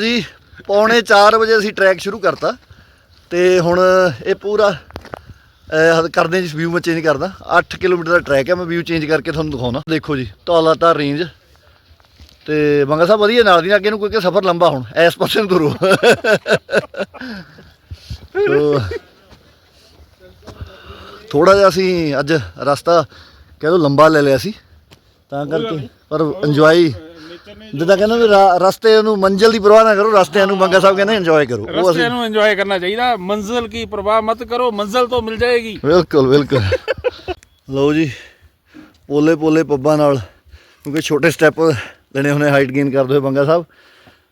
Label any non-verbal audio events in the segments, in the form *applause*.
ਲਓ ਜੀ ਪੌਣੇ 4 ਵਜੇ ਅਸੀਂ ਟਰੈਕ ਸ਼ੁਰੂ ਕਰਤਾ ਤੇ ਹੁਣ ਇਹ ਪੂਰਾ ਅਹ, ਕਰਦੇ ਜੀ ਵਿਊ ਮੈਂ ਚੇਂਜ ਕਰਦਾ। 8 ਕਿਲੋਮੀਟਰ ਦਾ ਟਰੈਕ ਹੈ ਮੈਂ ਵਿਊ ਚੇਂਜ ਕਰਕੇ ਤੁਹਾਨੂੰ ਦਿਖਾਉਣਾ। ਦੇਖੋ ਜੀ ਧੌਲਾ ਧਾਰ ਰੇਂਜ ਤੇ ਮੰਗਾ ਸਾਹਿਬ ਵਧੀਆ ਨਾਲ ਦੀ ਨਾਲ ਅੱਗੇ ਨੂੰ ਕਿਉਂਕਿ ਸਫ਼ਰ ਲੰਬਾ ਹੁਣ ਇਸ ਪਾਸੇ ਨੂੰ ਤੁਰੋ। ਸੋ ਥੋੜਾ ਜਿਹਾ ਅਸੀਂ ਅੱਜ ਰਸਤਾ ਕਹਿ ਲਓ ਲੰਬਾ ਲੈ ਲਿਆ ਸੀ ਤਾਂ ਕਰਕੇ ਪਰ ਇੰਜੋਏ ਜਿੱਦਾਂ ਕਹਿੰਦਾ ਵੀ ਰਾ- ਰਸਤੇ ਨੂੰ ਮੰਜ਼ਿਲ ਦੀ ਪਰਵਾਹ ਨਾ ਕਰੋ ਰਸਤਿਆਂ ਨੂੰ ਮੰਗਾ ਸਾਹਿਬ ਕਹਿੰਦੇ ਇੰਜੋਏ ਕਰੋ। ਉਹ ਅਸੀਂ ਰਸਤੇ ਨੂੰ ਇੰਜੋਏ ਕਰਨਾ ਚਾਹੀਦਾ ਮੰਜ਼ਿਲ ਕੀ ਪਰਵਾਹ ਮਤ ਕਰੋ ਮੰਜ਼ਿਲ ਤੋਂ ਮਿਲ ਜਾਏਗੀ। ਬਿਲਕੁਲ ਬਿਲਕੁਲ। ਲਓ ਜੀ ਪੋਲੇ ਪੋਲੇ ਪੱਬਾਂ ਨਾਲ ਕਿਉਂਕਿ ਛੋਟੇ ਸਟੈਪ ਲੈਣੇ ਹੁੰਦੇ ਹਾਈਟ ਗੇਨ ਕਰਦੇ ਹੋਏ ਬੰਗਾ ਸਾਹਿਬ।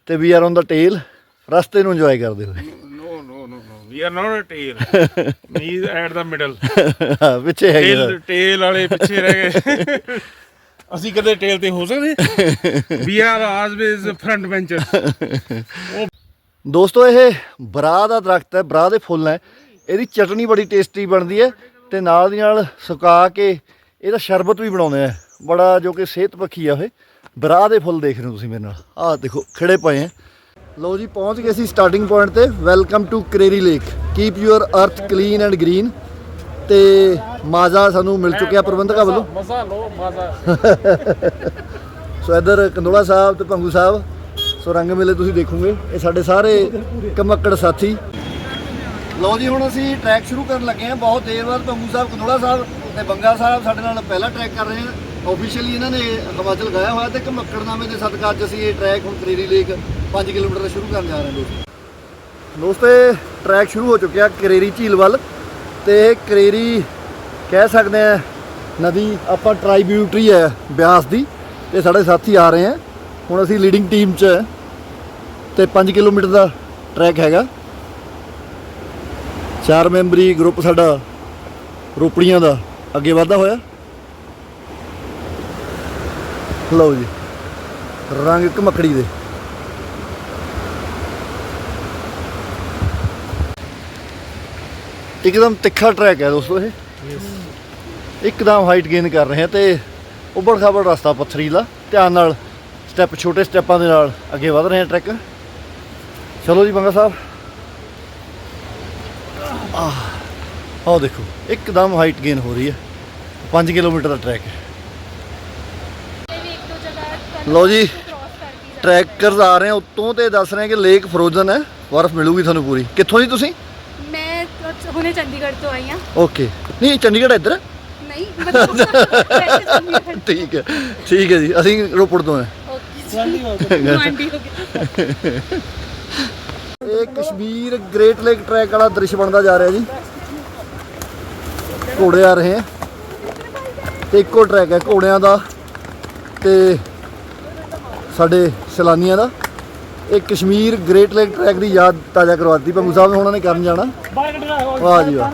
ਤੇ we are on the tail ਰਸਤੇ ਨੂੰ ਇੰਜੋਏ ਕਰਦੇ ਹੋਏ। No no no no we are not a tell me at the middle ਪਿੱਛੇ ਹੈਗੇ ਟੇਲ ਟੇਲ ਵਾਲੇ ਪਿੱਛੇ ਰਹਿ ਗਏ। ਅਸੀਂ ਕਦੇ ਟੇਲ ਤੇ ਹੋ ਸਕਦੇ? We are always front bencher ਦੋਸਤੋ ਇਹ ਬਰਾ ਦਾ ਦਰਖਤ ਹੈ ਬਰਾ ਦੇ ਫੁੱਲ ਹੈ ਇਹਦੀ ਚਟਨੀ ਬੜੀ ਟੇਸਟੀ ਬਣਦੀ ਹੈ ਤੇ ਨਾਲ ਦੀ ਨਾਲ ਸੁਕਾ ਕੇ ਇਹਦਾ ਸ਼ਰਬਤ ਵੀ ਬਣਾਉਂਦੇ ਆ। ਬੜਾ ਜੋ ਕਿ ਸਿਹਤ ਪੱਖੀ ਆ ਇਹ। ਬਰਾ ਦੇ ਫੁੱਲ ਦੇਖ ਰਹੇ ਹੋ ਤੁਸੀਂ ਮੇਰੇ ਨਾਲ। ਆਹ ਦੇਖੋ ਖੜੇ ਪਏ ਆ। ਲਓ ਜੀ ਪਹੁੰਚ ਗਏ ਸੀ ਸਟਾਰਟਿੰਗ ਪੁਆਇੰਟ ਤੇ। Welcome to Kareri lake keep your earth clean and green ਤੇ ਮਾਜ਼ਾ ਸਾਨੂੰ ਮਿਲ ਚੁੱਕਿਆ ਪ੍ਰਬੰਧਕਾਂ ਵੱਲੋਂ। ਮਜ਼ਾ ਲੋ ਮਜ਼ਾ। ਸੋ ਇੱਧਰ ਕੰਦੋਲਾ ਸਾਹਿਬ ਤੇ ਭੰਗੂ ਸਾਹਿਬ ਸੋ ਰੰਗ ਮੇਲੇ ਤੁਸੀਂ ਦੇਖੋਗੇ। ਇਹ ਸਾਡੇ ਸਾਰੇ ਕਮੱਕੜ ਸਾਥੀ। ਲਓ ਜੀ ਹੁਣ ਅਸੀਂ ਟਰੈਕ ਸ਼ੁਰੂ ਕਰਨ ਲੱਗੇ ਹਾਂ। ਬਹੁਤ ਦੇਰ ਬਾਅਦ ਭੰਗੂ ਸਾਹਿਬ ਕੰਦੋਲਾ ਸਾਹਿਬ ਤੇ ਬੰਗਾ ਸਾਹਿਬ ਸਾਡੇ ਨਾਲ ਪਹਿਲਾ ਟਰੈਕ ਕਰ ਰਹੇ ਹਨ ਆਫੀਸ਼ੀਅਲੀ ਇਹਨਾਂ ਨੇ ਹਿਮਾਚਲ ਗਾਇਆ ਹੋਇਆ ਤੇ ਕਮੱਕੜ ਨਾਮੇ ਦੇ ਸਦਕਾ ਅੱਜ ਅਸੀਂ ਇਹ ਟਰੈਕ ਹੁਣ ਕਰੀਰੀ ਲੇਕ 5 ਕਿਲੋਮੀਟਰ ਦਾ ਸ਼ੁਰੂ ਕਰਨ ਜਾ ਰਹੇ ਹਾਂ ਦੋਸਤੋ। ਦੋਸਤੋ ਟਰੈਕ ਸ਼ੁਰੂ ਹੋ ਚੁੱਕਿਆ ਕਰੇਰੀ ਝੀਲ ਵੱਲ। ਤੇ ਕਰੇਰੀ ਕਹਿ ਸਕਦੇ ਆ, ਨਦੀ ਆਪਾਂ ਟ੍ਰਾਈਬਿਊਟਰੀ ਹੈ ਬਿਆਸ ਦੀ, ਤੇ ਸਾਡੇ ਸਾਥੀ ਆ ਰਹੇ ਆ। ਹੁਣ ਅਸੀਂ ਲੀਡਿੰਗ ਟੀਮ 'ਚ ਹੈ ਤੇ 5 ਕਿਲੋਮੀਟਰ ਦਾ ਟਰੈਕ ਹੈਗਾ। ਚਾਰ ਮੈਂਬਰੀ ਗਰੁੱਪ ਸਾਡਾ ਰੋਪੜੀਆਂ ਦਾ ਅੱਗੇ ਵਧਦਾ ਹੋਇਆ। ਲਓ ਜੀ, ਰੰਗ ਘਮਕੜੀ ਦੇ। ਇੱਕਦਮ ਤਿੱਖਾ ਟਰੈਕ ਹੈ ਦੋਸਤੋ ਇਹ। ਇੱਕਦਮ ਹਾਈਟ ਗੇਨ ਕਰ ਰਹੇ ਹਾਂ ਤੇ ਉੱਬੜ ਖਾਬੜ ਰਸਤਾ ਪੱਥਰੀਲਾ ਧਿਆਨ ਨਾਲ ਸਟੈਪ ਛੋਟੇ ਸਟੈਪਾਂ ਦੇ ਨਾਲ ਅੱਗੇ ਵਧ ਰਹੇ ਹਾਂ ਟਰੈਕ ਚਲੋ ਜੀ ਬੰਗਾ ਸਾਹਿਬ। ਆਹ ਦੇਖੋ ਇੱਕਦਮ ਹਾਈਟ ਗੇਨ ਹੋ ਰਹੀ ਹੈ। 5 ਕਿਲੋਮੀਟਰ ਦਾ ਟਰੈਕ ਹੈ। ਲਓ ਜੀ ਟਰੈਕਰਸ ਆ ਰਹੇ ਆ ਉੱਤੋਂ ਤੇ ਦੱਸ ਰਹੇ ਕਿ ਲੇਕ ਫਰੋਜ਼ਨ ਹੈ। ਬਰਫ਼ ਮਿਲੂਗੀ ਤੁਹਾਨੂੰ ਪੂਰੀ। ਕਿੱਥੋਂ ਜੀ ਤੁਸੀਂ? ਹੁਣੇ ਚੰਡੀਗੜ੍ਹ ਤੋਂ ਆਈ ਹਾਂ। ਓਕੇ ਨਹੀਂ ਚੰਡੀਗੜ੍ਹ ਇੱਧਰ? ਨਹੀਂ ਮਤਲਬ ਵੈਸੇ *laughs* ਚੰਡੀਗੜ੍ਹ। ਠੀਕ ਹੈ ਠੀਕ ਹੈ ਜੀ। ਅਸੀਂ ਰੋਪੜ ਤੋਂ ਹਾਂ। ਓਕੇ ਗੁਆਂਢੀ ਹੋ ਗਏ। ਇਹ ਕਸ਼ਮੀਰ ਗ੍ਰੇਟ ਲੇਕ ਟਰੈਕ ਵਾਲਾ ਦ੍ਰਿਸ਼ ਬਣਦਾ ਜਾ ਰਿਹਾ ਜੀ। ਘੋੜੇ ਆ ਰਹੇ ਹੈ। ਤੇ ਇੱਕੋ ਟਰੈਕ ਹੈ ਘੋੜਿਆਂ ਦਾ ਤੇ ਸਾਡੇ ਸੈਲਾਨੀਆਂ ਦਾ। ਇਹ ਕਸ਼ਮੀਰ ਗ੍ਰੇਟ ਲੇਕ ਟਰੈਕ ਦੀ ਯਾਦ ਤਾਜ਼ਾ ਕਰਵਾਤੀ। ਪੰਗੂ ਸਾਹਿਬ ਨੇ ਉਹਨਾਂ ਨੇ ਕਰਨ ਜਾਣਾ। ਵਾਹ ਜੀ ਵਾਹ।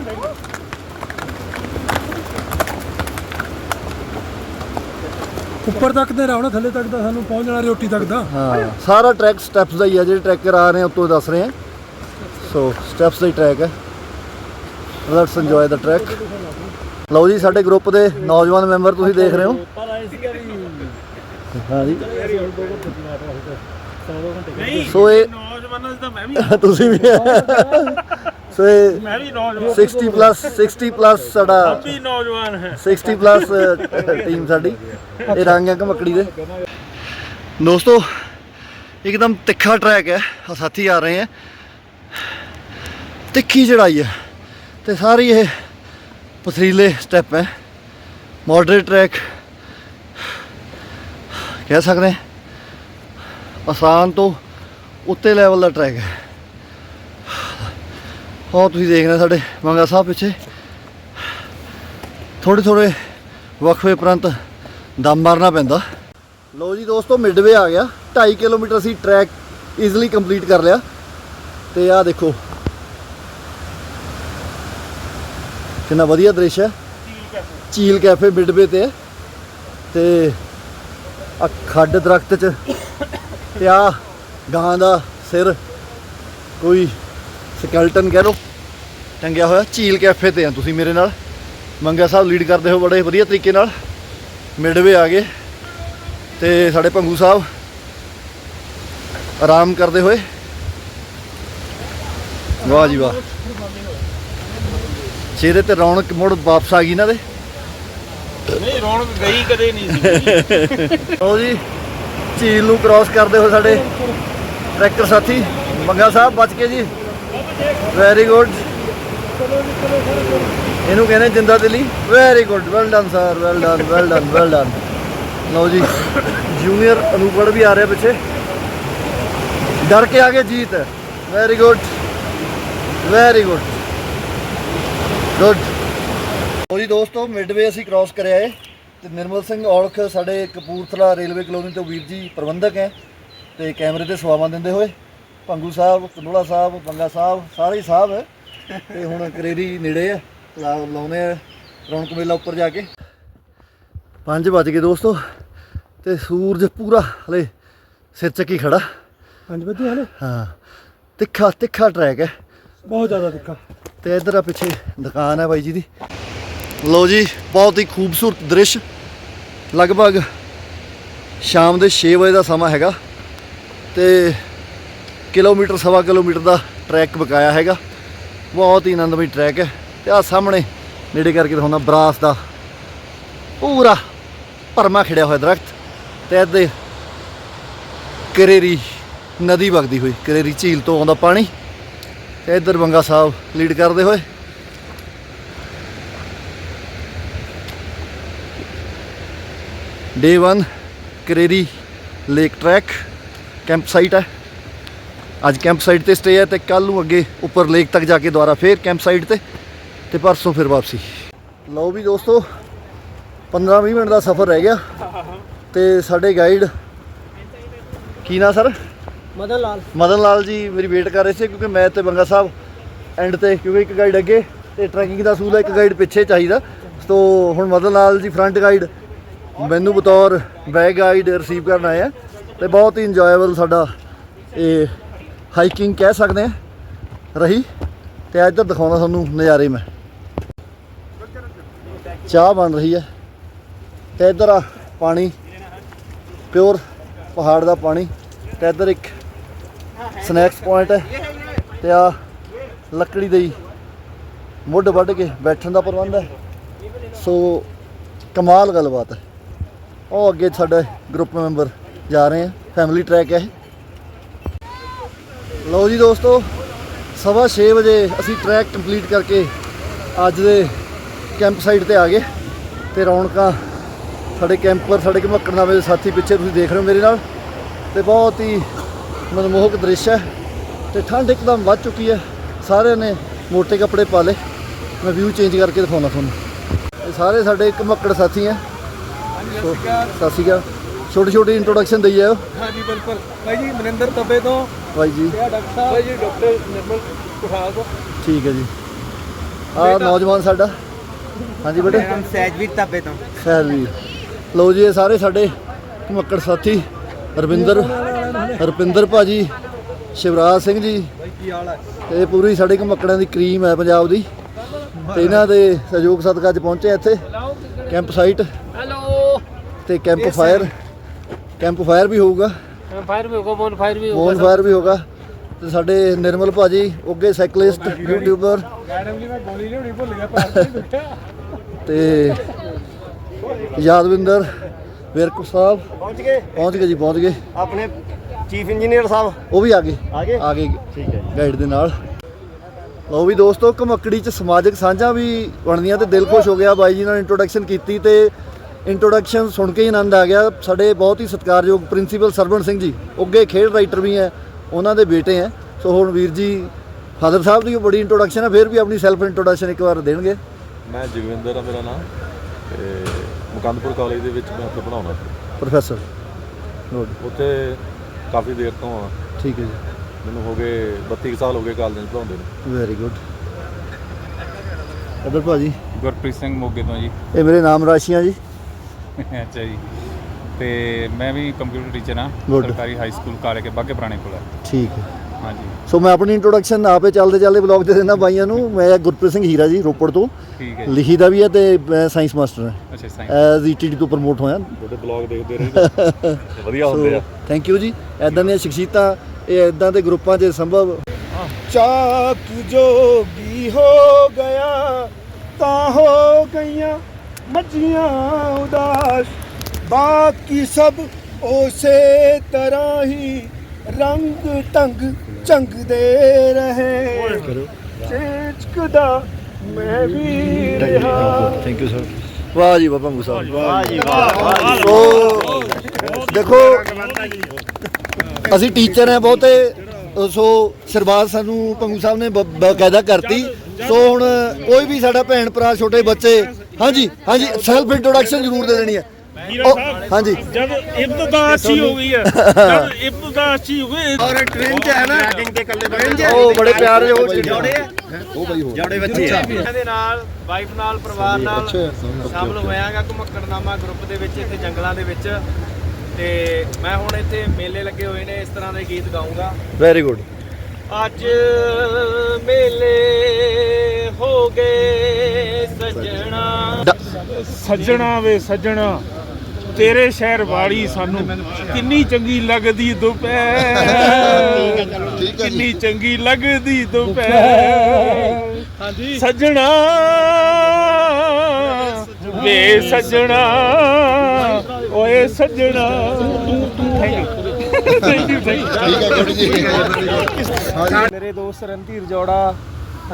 ਉੱਪਰ ਤੱਕ ਤੇ ਰਹਿਣਾ ਥੱਲੇ ਤੱਕ ਤਾਂ ਸਾਨੂੰ ਪਹੁੰਚ ਜਾਣਾ ਰੋਟੀ ਤੱਕ ਦਾ। ਹਾਂ ਸਾਰਾ ਟਰੈਕ ਸਟੈਪਸ ਦਾ ਹੀ ਆ ਜਿਹੜੇ ਟਰੈਕਰ ਆ ਰਹੇ ਆ ਉੱਤੋਂ ਦੱਸ ਰਹੇ ਆ। ਸੋ ਸਟੈਪਸ ਦਾ ਹੀ ਟਰੈਕ ਹੈ ਲੈਟਸ ਇੰਜੋਏ ਦਾ ਟਰੈਕ ਲਓ ਜੀ ਸਾਡੇ ਗਰੁੱਪ ਦੇ ਨੌਜਵਾਨ ਮੈਂਬਰ ਤੁਸੀਂ ਦੇਖ ਰਹੇ ਹੋ। ਹਾਂ ਜੀ ਸੋ ਇਹ ਨੌਜਵਾਨਾਂ ਦਾ ਮੈਂ ਵੀ *laughs* ਤੁਸੀਂ ਵੀ ਸੋ ਇਹ ਮੈਂ ਵੀ ਨੌਜਵਾਨ। 60 ਪਲੱਸ 60 ਪਲੱਸ ਸਾਡਾ ਵੀ ਨੌਜਵਾਨ ਹੈ। 60 ਪਲੱਸ ਟੀਮ ਸਾਡੀ। ਇਹ ਰੰਗ ਹੈ ਘਮਕੜੀ ਦੇ। ਦੋਸਤੋ ਇੱਕਦਮ ਤਿੱਖਾ ਟਰੈਕ ਹੈ। ਆਹ ਸਾਥੀ ਆ ਰਹੇ ਹੈ। ਤਿੱਖੀ ਚੜਾਈ ਹੈ। ਤੇ ਸਾਰੀ ਇਹ ਪਥਰੀਲੇ ਸਟੈਪ ਹੈ। ਮਾਡਰੇਟ ਟਰੈਕ ਕਹਿ ਸਕਦੇ ਹਾਂ। ਆਸਾਨ ਤੋਂ ਉੱਤੇ ਲੈਵਲ ਦਾ ਟਰੈਕ ਹੈ। ਉਹ ਤੁਸੀਂ ਦੇਖ ਰਹੇ ਸਾਡੇ ਮੰਗਾ ਸਾਹਿਬ ਪਿੱਛੇ। ਥੋੜੇ ਥੋੜੇ ਵਕਫੇ ਉਪਰੰਤ ਦਮ ਮਾਰਨਾ ਪੈਂਦਾ। ਲਓ ਜੀ ਦੋਸਤੋ ਮਿਡਵੇ ਆ ਗਿਆ। 2.5 ਕਿਲੋਮੀਟਰ ਅਸੀਂ ਟਰੈਕ ਈਜ਼ੀਲੀ ਕੰਪਲੀਟ ਕਰ ਲਿਆ। ਤੇ ਆਹ ਦੇਖੋ। ਕਿੰਨਾ ਵਧੀਆ ਦ੍ਰਿਸ਼ ਹੈ। ਝੀਲ ਕੈਫੇ ਮਿਡਵੇ ਤੇ ਹੈ। ਤੇ ਆ ਖੱਡ ਦਰਖਤ ਚ ਤੇ ਆ ਗਾਂ ਦਾ ਸਿਰ ਕੋਈ ਸਕੈਲਟਨ ਕਹਿ ਲਓ। ਟੰਗਿਆ ਹੋਇਆ ਝੀਲ ਕੈਫੇ ਤੇ ਆ ਤੁਸੀਂ ਮੇਰੇ ਨਾਲ। ਮੰਗਾ ਸਾਹਿਬ ਲੀਡ ਕਰਦੇ ਹੋ ਬੜੇ ਵਧੀਆ ਤਰੀਕੇ ਨਾਲ। ਮਿਡਵੇ ਆ ਗਏ ਤੇ ਸਾਡੇ ਭੰਗੂ ਸਾਹਿਬ ਆਰਾਮ ਕਰਦੇ ਹੋਏ। ਵਾਹ ਜੀ ਵਾਹ। ਚਿਹਰੇ ਤੇ ਰੌਣਕ ਮੁੜ ਵਾਪਸ ਆ ਗਈ ਇਹਨਾਂ ਦੇ। ਨਹੀਂ ਰੌਣਕ ਗਈ ਕਦੇ ਨਹੀਂ ਸੀ। *laughs* ਲਓ ਜੀ। ਝੀਲ ਨੂੰ ਕ੍ਰਾਸ ਕਰਦੇ ਹੋਏ ਸਾਡੇ ਟਰੈਕਟਰ ਸਾਥੀ ਮੰਗਾ ਸਾਹਿਬ ਬਚ ਕੇ ਜੀ। ਵੈਰੀ ਗੁੱਡ ਇਹਨੂੰ ਕਹਿੰਦੇ ਜਿੰਦਾ ਦਿਲੀ। Very good well done sir well done well done well done ਲਓ ਜੀ ਜੂਨੀਅਰ ਅਨੂਪੜ ਵੀ ਆ ਰਿਹਾ ਪਿੱਛੇ। ਡਰ ਕੇ ਆਗੇ ਜੀਤ। Very good very good good ਲਓ ਜੀ ਦੋਸਤੋ ਮਿਡਵੇ ਅਸੀਂ ਕ੍ਰਾਸ ਕਰਿਆ ਏ। ਤੇ ਨਿਰਮਲ ਸਿੰਘ ਔਲਖ ਸਾਡੇ ਕਪੂਰਥਲਾ ਰੇਲਵੇ ਕਲੋਨੀ ਤੋਂ ਵੀਰ ਜੀ ਪ੍ਰਬੰਧਕ ਹੈ ਤੇ ਕੈਮਰੇ ਤੇ ਸੇਵਾਵਾਂ ਦਿੰਦੇ ਹੋਏ। ਭੰਗੂ ਸਾਹਿਬ ਕੰਡੋਲਾ ਸਾਹਿਬ ਬੰਗਾ ਸਾਹਿਬ ਸਾਰੇ ਹੀ ਸਾਹਿਬ ਹੈ। ਤੇ ਹੁਣ ਕਰੇਰੀ ਨੇੜੇ ਆ ਲਾ- ਲਾਉਨੇ ਆ ਰੌਣਕ ਮੇਲਾ ਉੱਪਰ ਜਾ ਕੇ। 5 ਵੱਜ ਗਏ ਦੋਸਤੋ ਤੇ ਸੂਰਜ ਪੂਰਾ ਹਲੇ ਸਿਰ ਚੱਕੀ ਖੜਾ। ਪੰਜ ਵਜੇ ਹਲੇ? ਹਾਂ ਤਿੱਖਾ ਤਿੱਖਾ ਟਰੈਕ ਹੈ। ਬਹੁਤ ਜ਼ਿਆਦਾ ਤਿੱਖਾ। ਤੇ ਇਧਰ ਆ ਪਿੱਛੇ ਦੁਕਾਨ ਹੈ ਬਾਈ ਜੀ ਦੀ। ਲਓ ਜੀ ਬਹੁਤ ਹੀ ਖੂਬਸੂਰਤ ਦ੍ਰਿਸ਼। ਲਗਭਗ ਸ਼ਾਮ ਦੇ 6 ਵਜੇ ਦਾ ਸਮਾਂ ਹੈਗਾ ਤੇ ਕਿਲੋਮੀਟਰ, ਸਵਾ ਕਿਲੋਮੀਟਰ ਦਾ ਟਰੈਕ ਬਕਾਇਆ ਹੈਗਾ। ਬਹੁਤ ਹੀ ਆਨੰਦਮਈ ਟਰੈਕ ਹੈ ਤੇ ਆ ਸਾਹਮਣੇ ਨੇੜੇ ਕਰਕੇ ਦਿਖਾਉਣਾ ਬਰਾਸ ਦਾ ਪੂਰਾ ਭਰਮਾ ਖਿੜਿਆ ਹੋਇਆ ਦਰਖਤ ਤੇ ਇਹਦੇ ਕਰੇਰੀ ਨਦੀ ਵਗਦੀ ਹੋਈ, ਕਰੇਰੀ ਝੀਲ ਤੋਂ ਆਉਂਦਾ ਪਾਣੀ ਤੇ ਇੱਧਰ ਬੰਗਾ ਸਾਹਿਬ ਲੀਡ ਕਰਦੇ ਹੋਏ day 1 Kareri lake trek camp site ਹੈ। ਅੱਜ ਕੈਂਪ ਸਾਈਟ ਤੇ ਸਟੇ ਹੈ ਤੇ ਕੱਲ ਨੂੰ ਅੱਗੇ ਉੱਪਰ ਲੇਕ ਤੱਕ ਜਾ ਕੇ ਦੁਬਾਰਾ ਫੇਰ ਕੈਂਪ ਸਾਈਟ ਤੇ ਤੇ ਪਰਸੋਂ ਫਿਰ ਵਾਪਸੀ। ਲਓ ਵੀ ਦੋਸਤੋ 15-20 ਮਿੰਟ ਦਾ ਸਫ਼ਰ ਰਹਿ ਗਿਆ। ਤੇ ਸਾਡੇ ਗਾਈਡ ਕੀ ਨਾ ਸਰ ਮਦਨ ਲਾਲ। ਮਦਨ ਲਾਲ ਜੀ ਮੇਰੀ ਵੇਟ ਕਰ ਰਹੇ ਸੀ ਕਿਉਂਕਿ ਮੈਂ ਤੇ ਬੰਗਾ ਸਾਹਿਬ ਐਂਡ ਤੇ ਕਿਉਂਕਿ ਇੱਕ ਗਾਈਡ ਅੱਗੇ ਤੇ ਟਰੈਕਿੰਗ ਦਾ ਅਸੂਲ ਹੈ ਇੱਕ ਗਾਈਡ ਪਿੱਛੇ ਚਾਹੀਦਾ। ਸੋ ਹੁਣ ਮਦਨ ਲਾਲ ਜੀ ਫਰੰਟ ਗਾਈਡ ਮੈਨੂੰ ਬਤੌਰ ਬੈਕ ਗਾਈਡ ਰਿਸੀਵ ਕਰਨ ਆਏ ਆ ਤੇ ਬਹੁਤ ਹੀ ਇੰਜੋਏਬਲ ਸਾਡਾ ਇਹ ਹਾਈਕਿੰਗ ਕਹਿ ਸਕਦੇ ਆ। ਰਹੀ ਤੇ ਇੱਧਰ ਦਿਖਾਉਣਾ ਤੁਹਾਨੂੰ ਨਜ਼ਾਰੇ ਮੈਂ। ਚਾਹ ਬਣ ਰਹੀ ਹੈ ਤੇ ਇੱਧਰ ਆ ਪਾਣੀ ਪਿਓਰ ਪਹਾੜ ਦਾ ਪਾਣੀ। ਤੇ ਇੱਧਰ ਇੱਕ ਸਨੈਕਸ ਪੁਆਇੰਟ ਹੈ ਤੇ ਆ ਲੱਕੜੀ ਦੇ ਮੁੱਢ ਵੱਢ ਕੇ ਬੈਠਣ ਦਾ ਪ੍ਰਬੰਧ ਹੈ ਸੋ ਕਮਾਲ ਗੱਲਬਾਤ ਹੈ ਉਹ ਅੱਗੇ ਸਾਡੇ ਗਰੁੱਪ ਮੈਂਬਰ ਜਾ ਰਹੇ ਆ ਫੈਮਿਲੀ ਟਰੈਕ ਹੈ ਇਹ। ਲਓ ਜੀ ਦੋਸਤੋ, ਸਵਾ 6 ਵਜੇ ਅਸੀਂ ਟਰੈਕ ਕੰਪਲੀਟ ਕਰਕੇ ਅੱਜ ਦੇ ਕੈਂਪ ਸਾਈਟ ਤੇ ਆ ਗਏ। ਤੇ ਰੌਣਕਾਂ, ਸਾਡੇ ਕੈਂਪਰ ਸਾਡੇ ਘਮੱਕੜ ਦੇ ਸਾਥੀ ਪਿੱਛੇ ਤੁਸੀਂ ਦੇਖ ਰਹੇ ਹੋ ਮੇਰੇ ਨਾਲ। ਤੇ ਬਹੁਤ ਹੀ ਮਨਮੋਹਕ ਦ੍ਰਿਸ਼ ਹੈ। ਤੇ ਠੰਡ ਇੱਕਦਮ ਵੱਧ ਚੁੱਕੀ ਹੈ। ਸਾਰਿਆਂ ਨੇ ਮੋٹے ਕੱਪੜੇ ਪਾ ਲਏ। ਮੈਂ ਵਿਊ ਚੇਂਜ ਕਰਕੇ ਦਿਖਾਉਣਾ ਤੁਹਾਨੂੰ। ਇਹ ਸਾਰੇ ਸਾਡੇ ਘਮੱਕੜ ਸਾਥੀ ਹੈ। ਸੋ, ਸਤਿ ਸ਼੍ਰੀ ਅਕਾਲ। ਛੋਟੀ ਛੋਟੀ ਇੰਟਰੋਡਕਸ਼ਨ ਦਈ ਜਾਓ ਹਾਂਜੀ ਬਿਲਕੁਲ। ਭਾਈ ਜੀ ਮਨਿੰਦਰ ਤੱਬੇ ਤੋਂ। ਬਾਈ ਜੀ। ਇਹ ਡਾਕਟਰ ਸਾਹਿਬ। ਭਾਈ ਜੀ ਡਾਕਟਰ ਨਿਰਮਲ ਕੁਹਾਲ ਤੋਂ। ਠੀਕ ਹੈ ਜੀ। ਆ ਨੌਜਵਾਨ ਸਾਡਾ। ਹਾਂਜੀ ਬੇਟੇ। ਸਹਿਜਵੀਰ ਤੱਬੇ ਤੋਂ। ਵੀ ਲਓ ਜੀ ਇਹ ਸਾਰੇ ਸਾਡੇ ਘਮੱਕੜ ਸਾਥੀ ਰਵਿੰਦਰ ਰੁਪਿੰਦਰ ਭਾਜੀ ਸ਼ਿਵਰਾਜ ਸਿੰਘ ਜੀ। ਕੀ ਹਾਲ ਹੈ? ਤੇ ਇਹ ਪੂਰੀ ਸਾਡੇ ਘਮੱਕੜਾਂ ਦੀ ਕਰੀਮ ਹੈ ਪੰਜਾਬ ਦੀ। ਤੇ ਇਹਨਾਂ ਦੇ ਸਹਿਯੋਗ ਸਦਕਾ ਅੱਜ ਪਹੁੰਚੇ ਇੱਥੇ। ਕੈਂਪ ਸਾਈਟ ਤੇ ਕੈਂਪ ਫਾਇਰ ਕੈਂਪ ਫਾਇਰ ਵੀ ਹੋਊਗਾ। ਫਾਇਰ ਵੀ ਹੋਗਾ ਬੋਨ ਫਾਇਰ ਵੀ ਬੋਨ ਫਾਇਰ ਵੀ ਹੋਗਾ ਤੇ ਸਾਡੇ ਨਿਰਮਲ ਭਾਜੀ ਉੱਗੇ ਸਾਈਕਲਿਸਟ ਯੂਟਿਊਬਰ ਮੈਡਮ ਜੀ ਮੈਂ ਗੋਲੀ ਲਿਆਉਣੀ ਭੁੱਲ ਗਿਆ ਪਾਸ ਨਹੀਂ ਦੁਖਿਆ ਤੇ ਯਾਦਵਿੰਦਰ ਵਿਰਕ ਸਾਹਿਬ ਪਹੁੰਚ ਗਏ? ਪਹੁੰਚ ਗਏ ਜੀ ਪਹੁੰਚ ਗਏ। ਆਪਣੇ ਚੀਫ ਇੰਜੀਨੀਅਰ ਸਾਹਿਬ। ਉਹ ਵੀ ਆ ਗਏ। ਆ ਗਏ? ਆ ਗਏ। ਠੀਕ ਹੈ ਗਾਈਡ ਦੇ ਨਾਲ। ਲਓ ਵੀ ਦੋਸਤੋ ਘਮੱਕੜੀ ਚ ਸਮਾਜਿਕ ਸਾਂਝਾਂ ਵੀ ਬਣਦੀਆਂ ਤੇ ਦਿਲ ਖੁਸ਼ ਹੋ ਗਿਆ ਬਾਈ ਜੀ ਨਾਲ ਇੰਟਰੋਡਕਸ਼ਨ ਕੀਤੀ ਤੇ ਇੰਟਰੋਡਕਸ਼ਨ ਸੁਣ ਕੇ ਹੀ ਆਨੰਦ ਆ ਗਿਆ। ਸਾਡੇ ਬਹੁਤ ਹੀ ਸਤਿਕਾਰਯੋਗ ਪ੍ਰਿੰਸੀਪਲ ਸਰਵਣ ਸਿੰਘ ਜੀ ਉੱਗੇ ਖੇਡ ਰਾਈਟਰ ਵੀ ਹੈ ਉਹਨਾਂ ਦੇ ਬੇਟੇ ਹੈ। ਸੋ ਹੁਣ ਵੀਰ ਜੀ ਫਾਦਰ ਸਾਹਿਬ ਦੀ ਬੜੀ ਇੰਟਰੋਡਕਸ਼ਨ ਹੈ ਫਿਰ ਵੀ ਆਪਣੀ ਸੈਲਫ ਇੰਟਰੋਡਕਸ਼ਨ ਇੱਕ ਵਾਰ ਦੇਣਗੇ। ਮੈਂ ਜਗਵਿੰਦਰ ਆ ਮੇਰਾ ਨਾਮ ਤੇ ਮੁਕੰਦਪੁਰ ਕਾਲਜ ਦੇ ਵਿੱਚ ਮੈਂ ਉੱਥੇ ਪੜਾਉਣਾ ਪ੍ਰੋਫੈਸਰ ਨੋਟ ਉੱਥੇ ਕਾਫੀ ਦੇਰ ਤੋਂ ਆ। ਠੀਕ ਹੈ ਜੀ। ਮੈਨੂੰ ਹੋ ਗਏ 32 ਕੁ ਸਾਲ ਹੋ ਗਏ ਕਾਲਜ ਵਿੱਚ ਪੜਾਉਂਦੇ ਨੂੰ। ਵੈਰੀ ਗੁੱਡ ਅਦਰ ਭਾਜੀ। ਗੁਰਪ੍ਰੀਤ ਸਿੰਘ ਮੋਗੇ ਤੋਂ ਜੀ। ਇਹ ਮੇਰੇ ਨਾਮ ਰਾਸ਼ੀਆਂ ਜੀ। ਅੱਛਾ ਜੀ। ਤੇ ਮੈਂ ਵੀ ਕੰਪਿਊਟਰ ਟੀਚਰ ਹਾਂ Good. ਸਰਕਾਰੀ ਹਾਈ ਸਕੂਲ ਕਾਲੇ ਕੇ ਬਾਗੇ ਪੁਰਾਣੇ ਕੋਲ ਹੈ। ਠੀਕ ਹੈ। ਹਾਂਜੀ। ਸੋ ਮੈਂ ਆਪਣੀ ਇੰਟਰੋਡਕਸ਼ਨ ਆਪੇ ਚੱਲਦੇ ਚੱਲਦੇ ਬਲੌਗ ਦੇ ਦਿੰਦਾ ਬਾਈਆਂ ਨੂੰ। ਮੈਂ ਗੁਰਪ੍ਰੀਤ ਸਿੰਘ ਹੀਰਾ ਜੀ ਰੋਪੜ ਤੋਂ। ਠੀਕ ਹੈ ਲਿਖੀ ਦਾ ਵੀ ਹੈ ਤੇ ਮੈਂ ਸਾਇੰਸ ਮਾਸਟਰ ਹਾਂ। ਅੱਛਾ ਸਾਈਂ ਐਜ਼ ਈਟੀਡੀ ਤੋਂ ਪ੍ਰਮੋਟ ਹੋਇਆ। ਤੁਹਾਡੇ ਬਲੌਗ ਦੇਖਦੇ ਰਹੀਦਾ *laughs* ਵਧੀਆ ਹੁੰਦੇ ਆ। ਥੈਂਕ ਯੂ ਜੀ। ਐਦਾਂ ਦੀਆਂ ਸ਼ਖਸੀਅਤਾਂ ਇਹ ਐਦਾਂ ਦੇ ਗਰੁੱਪਾਂ 'ਚ ਸੰਭਵ। ਚਾਕ ਜੋਗੀ ਹੋ ਗਿਆ ਤਾਂ ਹੋ ਗਈਆਂ ਮੱਝੀਆਂ ਉਦਾਸ। ਬਾਕੀ ਸਭ ਉਸੇ ਤਰ੍ਹਾਂ ਹੀ ਰੰਗ ਢੰਗ ਚੰਗਦੇ ਰਹੇ। ਚੇਚਕਦਾ ਮੈਂ ਵੀ ਰਿਹਾ। ਥੈਂਕ ਯੂ ਸਰ ਵਾਹ ਜੀ ਬਾਬਾ ਮੁਸਾ ਵਾਹ ਜੀ ਵਾਹ ਸੋ ਦੇਖੋ ਅਸੀਂ ਟੀਚਰ ਹਾਂ ਬਹੁਤੇ। ਸੋ ਸ਼ੁਰੂਆਤ ਸਾਨੂੰ ਪੰਗੂ ਸਾਹਿਬ ਨੇ ਬਕਾਇਦਾ ਕਰਤੀ। ਸੋ ਹੁਣ ਕੋਈ ਵੀ ਸਾਡਾ ਭੈਣ ਭਰਾ ਛੋਟੇ ਬੱਚੇ ਹਾਂਜੀ ਹਾਂਜੀ ਸੈਲਫ ਇੰਟਰੋਡਕਸ਼ਨ ਜ਼ਰੂਰ ਦੇ ਦੇਣੀ ਹੈ। ਹਾਂਜੀ। ਜਦ ਇਬਤਦਾ ਅੱਛੀ ਹੋ ਗਈ ਹੈ ਜਦ ਇਬਤਦਾ ਅੱਛੀ ਹੋ ਗਈ ਔਰ ਟ੍ਰੇਨ 'ਚ ਹੈ ਨਾ ਰਾਈਡਿੰਗ ਤੇ ਕੱਲੇ ਟ੍ਰੇਨ 'ਚ ਉਹ ਬੜੇ ਪਿਆਰੇ ਉਹ ਜੋੜੇ ਆ। ਉਹ ਬਾਈ ਹੋਰ ਜੋੜੇ ਬੱਚੇ ਆ। ਦੇ ਨਾਲ ਵਾਈਫ ਨਾਲ ਪਰਿਵਾਰ ਨਾਲ ਸ਼ਾਮਲ ਹੋਇਆਗਾ ਘੁਮਕੜਨਾਮਾ ਗਰੁੱਪ ਦੇ ਵਿੱਚ ਇੱਥੇ ਜੰਗਲਾਂ ਦੇ ਵਿੱਚ। ਤੇ ਮੈਂ ਹੁਣ ਇੱਥੇ ਮੇਲੇ ਲੱਗੇ ਹੋਏ ਨੇ ਇਸ ਤਰ੍ਹਾਂ ਦੇ ਗੀਤ ਗਾਉਂਗਾ ਵੈਰੀ ਗੁੱਡ ਅੱਜ ਮੇਲੇ ਹੋ ਗਏ ਸਜਣਾ। ਸੱਜਣਾ ਵੇ ਸੱਜਣਾ ਤੇਰੇ ਸ਼ਹਿਰ ਵਾਲੀ ਸਾਨੂੰ ਕਿੰਨੀ ਚੰਗੀ ਲੱਗਦੀ ਦੁਪਹਿਰ। ਕਿੰਨੀ ਚੰਗੀ ਲੱਗਦੀ ਦੁਪਹਿਰ। ਹਾਂਜੀ। ਸੱਜਣਾ ਵੇ ਸੱਜਣਾ ਓਏ ਸੱਜਣਾ। ਥੈਂਕ ਯੂ ਥੈਂਕ ਯੂ ਮੇਰੇ ਦੋਸਤ ਰਣਧੀਰ ਜੋੜਾ,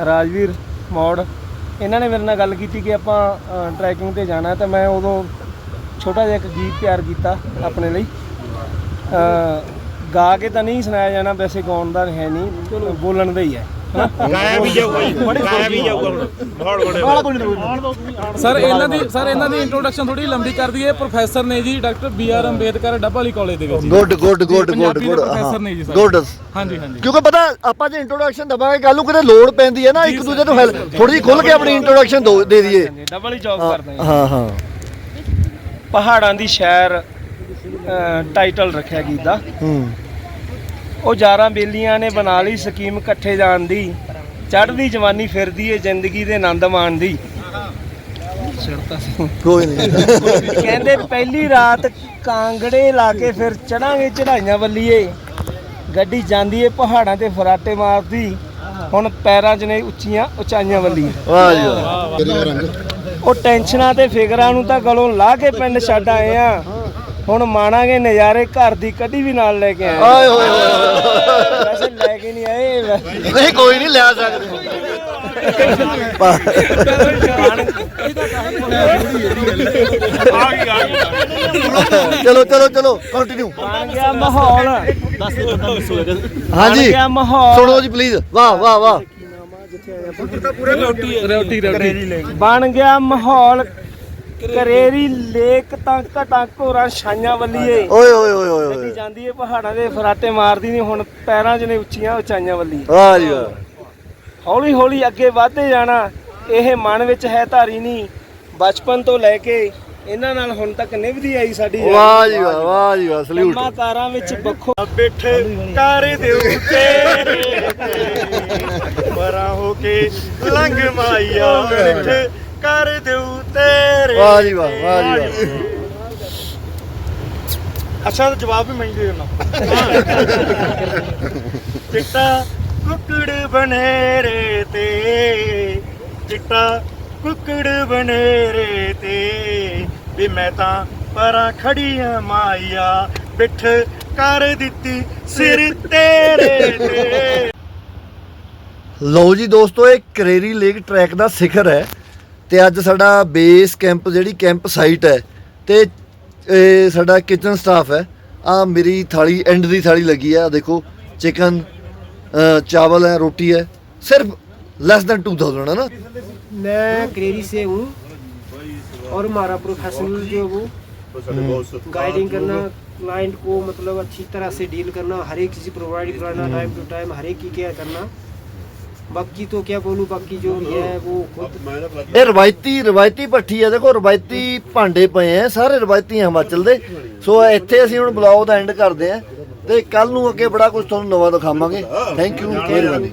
ਰਾਜਵੀਰ ਮੌੜ, ਇਹਨਾਂ ਨੇ ਮੇਰੇ ਨਾਲ ਗੱਲ ਕੀਤੀ ਕਿ ਆਪਾਂ ਟਰੈਕਿੰਗ ਤੇ ਜਾਣਾ ਤੇ ਮੈਂ ਉਦੋਂ ਛੋਟਾ ਜਿਹਾ ਇੱਕ ਗੀਤ ਤਿਆਰ ਕੀਤਾ ਆਪਣੇ ਲਈ। ਗਾ ਕੇ ਤਾਂ ਨਹੀਂ ਸੁਣਾਇਆ ਜਾਣਾ, ਵੈਸੇ ਗਾਉਣ ਦਾ ਹੈ ਨਹੀਂ, ਬੋਲਣ ਦਾ ਹੀ ਹੈ। ਗਾਇਆ ਵੀ ਜਾਊਗਾ ਜੀ ਗਾਇਆ ਵੀ ਜਾਊਗਾ ਹੁਣ। ਬਹੁਤ ਬੜੇ ਸਰ ਇਹਨਾਂ ਦੀ ਸਰ ਇਹਨਾਂ ਦੀ ਇੰਟਰੋਡਕਸ਼ਨ ਥੋੜੀ ਲੰਬੀ ਕਰ ਦਈਏ। ਪ੍ਰੋਫੈਸਰ ਨੇ ਜੀ ਡਾਕਟਰ ਬੀ ਆਰ ਅੰਬੇਦਕਰ ਡੱਬਾ ਵਾਲੀ ਕਾਲਜ ਦੇ ਵਿੱਚ। Good good good good good professor ਨੇ ਜੀ ਸਰ। ਗੁੱਡ। ਹਾਂਜੀ ਹਾਂਜੀ। ਕਿਉਂਕਿ ਪਤਾ ਆਪਾਂ ਜੇ ਇੰਟਰੋਡਕਸ਼ਨ ਦਵਾਂਗੇ ਕੱਲ ਨੂੰ ਕਿਤੇ ਲੋੜ ਪੈਂਦੀ ਹੈ ਨਾ ਇੱਕ ਦੂਜੇ ਨੂੰ ਥੋੜੀ ਜਿਹੀ ਖੁੱਲ ਕੇ ਆਪਣੀ ਇੰਟਰੋਡਕਸ਼ਨ ਦੇ ਦਈਏ। ਡਬਲ ਜੌਬ ਕਰਦਾ ਹਾਂ ਹਾਂ। ਪਹਾੜਾਂ ਦੀ ਸ਼ਹਿਰ ਟਾਈਟਲ ਰੱਖਿਆ ਗੀਤ ਦਾ। ਹੂੰ। ਉਹ ਯਾਰਾਂ ਬੇਲੀਆਂ ਨੇ ਬਣਾ ਲਈ ਸਕੀਮ ਇਕੱਠੇ ਜਾਣ ਦੀ। ਚੜ੍ਹਦੀ ਜਵਾਨੀ ਫਿਰਦੀ ਏ ਜ਼ਿੰਦਗੀ ਦੇ ਆਨੰਦ ਕੋਈ ਨਹੀਂ ਕਹਿੰਦੇ ਪਹਿਲੀ ਰਾਤ ਕਾਂਗੜੇ ਲਾ ਕੇ ਫਿਰ ਚੜਾਂਗੇ ਚੜਾਈਆਂ ਵੱਲੀਏ। ਗੱਡੀ ਜਾਂਦੀ ਏ ਪਹਾੜਾਂ ਤੇ ਫਰਾਟੇ ਮਾਰਦੀ। ਹੁਣ ਪੈਰਾਂ 'ਚ ਨੇ ਉੱਚੀਆਂ ਉਚਾਈਆਂ ਵੱਲੀ ਵਾਹ ਜੀ ਵਾਹ। ਉਹ ਟੈਨਸ਼ਨਾਂ ਤੇ ਫਿਕਰਾਂ ਨੂੰ ਤਾਂ ਗਲੋਂ ਲਾ ਕੇ ਪਿੰਡ ਛੱਡ ਆਏ ਆ। ਹੁਣ ਮਾਣਾਂਗੇ ਨਜ਼ਾਰੇ ਘਰ ਦੀ ਕੱਢੀ ਵੀ ਨਾਲ ਲੈ ਕੇ ਆਏ। ਆਏ ਹੋਏ ਹੋਏ ਵੈਸੇ ਲੈ ਕੇ ਨਹੀਂ ਆਏ ਨਹੀਂ ਕੋਈ ਨਹੀਂ ਲਿਆ ਸਕਦੇ। ਚਲੋ ਚਲੋ ਚਲੋ ਕੰਟੀਨਿਊ ਬਣ ਗਿਆ ਮਾਹੌਲ। ਹਾਂਜੀ। ਗਿਆ ਮਾਹੌਲ। ਸੁਣੋ ਜੀ ਪਲੀਜ਼ ਵਾਹ ਵਾਹ ਵਾਹ। ਬਣ ਗਿਆ ਮਾਹੌਲ। ਕਰੇਰੀ ਲੇਕ ਤਾਂ ਘਟਾਂ ਘੋਰਾਂ ਛਾਈਆਂ ਵੱਲੀਏ। ਓਏ ਓਏ ਓਏ ਓਏ ਗੱਡੀ ਜਾਂਦੀ ਏ ਪਹਾੜਾਂ ਦੇ ਫਰਾਟੇ ਮਾਰਦੀ ਨਹੀਂ ਹੁਣ ਪੈਰਾਂ 'ਚ ਨੇ ਉੱਚੀਆਂ ਉਚਾਈਆਂ ਵੱਲੀ ਵਾਹ ਜੀ ਵਾਹ। ਹੌਲੀ ਹੌਲੀ ਅੱਗੇ ਵਧਦੇ ਜਾਣਾ ਇਹ ਮਨ ਵਿੱਚ ਹੈ ਧਾਰੀ ਨਹੀਂ ਬਚਪਨ ਤੋਂ ਲੈ ਕੇ ਇਹਨਾਂ ਨਾਲ ਹੁਣ ਤੱਕ ਨਿਭਦੀ ਆਈ ਸਾਡੀ। ਵਾਹ ਜੀ ਵਾਹ ਵਾਹ ਜੀ ਵਾਹ ਸਲੂਟ ਕੰਮਾਂ ਕਾਰਾਂ ਵਿੱਚ ਬੱਖੋ ਬੈਠੇ ਕਰ ਦੇ ਉੱਤੇ। *laughs* ਮਰਾ ਹੋ ਕੇ ਲੰਘ ਮਾਇਆ ਬੈਠੇ ਕਰ ਦੇਉ ਤੇਰੇ ਵਾਹ ਜੀ ਵਾਹ ਵਾਹ ਜੀ ਵਾਹ। ਅੱਛਾ ਤਾਂ ਜਵਾਬ ਵੀ ਮੈਂ ਹੀ ਦੇ ਦੇਣਾ ਚਿੱਟਾ ਕੁੱਕੜ ਬਨੇਰੇ ਤੇ ਚਿੱਟਾ ਕੁੱਕੜ ਬਨੇਰੇ ਤੇ ਵੀ ਮੈਂ ਤਾਂ ਪਰਾਂ ਖੜੀਆਂ ਮਾਇਆ ਬਿਠ ਕਰ ਦਿੱਤੀ ਸਿਰ ਤੇਰੇ ਤੇ। ਲਓ ਜੀ ਦੋਸਤੋ ਇਹ ਕਰੇਰੀ ਲੇਕ ਟਰੈਕ ਦਾ ਸਿਖਰ ਹੈ। ਤੇ ਅੱਜ ਸਾਡਾ ਬੇਸ ਕੈਂਪ ਜਿਹੜੀ ਕੈਂਪ ਸਾਈਟ ਹੈ ਤੇ ਇਹ ਸਾਡਾ ਕਿਚਨ ਸਟਾਫ ਹੈ ਆ ਮੇਰੀ ਥਾਲੀ ਐਂਡ ਦੀ ਥਾਲੀ ਲੱਗੀ ਹੈ ਆ ਦੇਖੋ ਚਿਕਨ ਚਾਵਲ ਹੈ ਰੋਟੀ ਹੈ ਸਿਰਫ ਲੈਸ ਦੈਨ 2000 ਹੈ ਨਾ मैं करेरी से हूँ और हमारा प्रोफेशनल जो वो गाइडिंग करना क्लाइंट को मतलब अच्छी तरह से डील करना हर एक चीज़ प्रोवाइड कराना टाइम टू टाइम हर एक की केयर करना बाकी तो क्या बोलूँ बाकी जो भी है वो खुद ਇਹ ਰਵਾਇਤੀ ਰਵਾਇਤੀ ਭੱਠੀ ਹੈ ਦੇਖੋ ਰਵਾਇਤੀ ਭਾਂਡੇ ਪਏ ਆ ਸਾਰੇ ਰਵਾਇਤੀ ਆ ਹਿਮਾਚਲ ਦੇ ਸੋ ਇੱਥੇ ਅਸੀਂ ਹੁਣ ਬਲੌਗ ਦਾ ਐਂਡ ਕਰਦੇ ਆ ਤੇ ਕੱਲ ਨੂੰ ਅੱਗੇ ਬੜਾ ਕੁਝ ਤੁਹਾਨੂੰ ਨਵਾਂ ਦਿਖਾਵਾਂਗੇ ਥੈਂਕ ਯੂ ਮਿਹਰਬਾਨੀ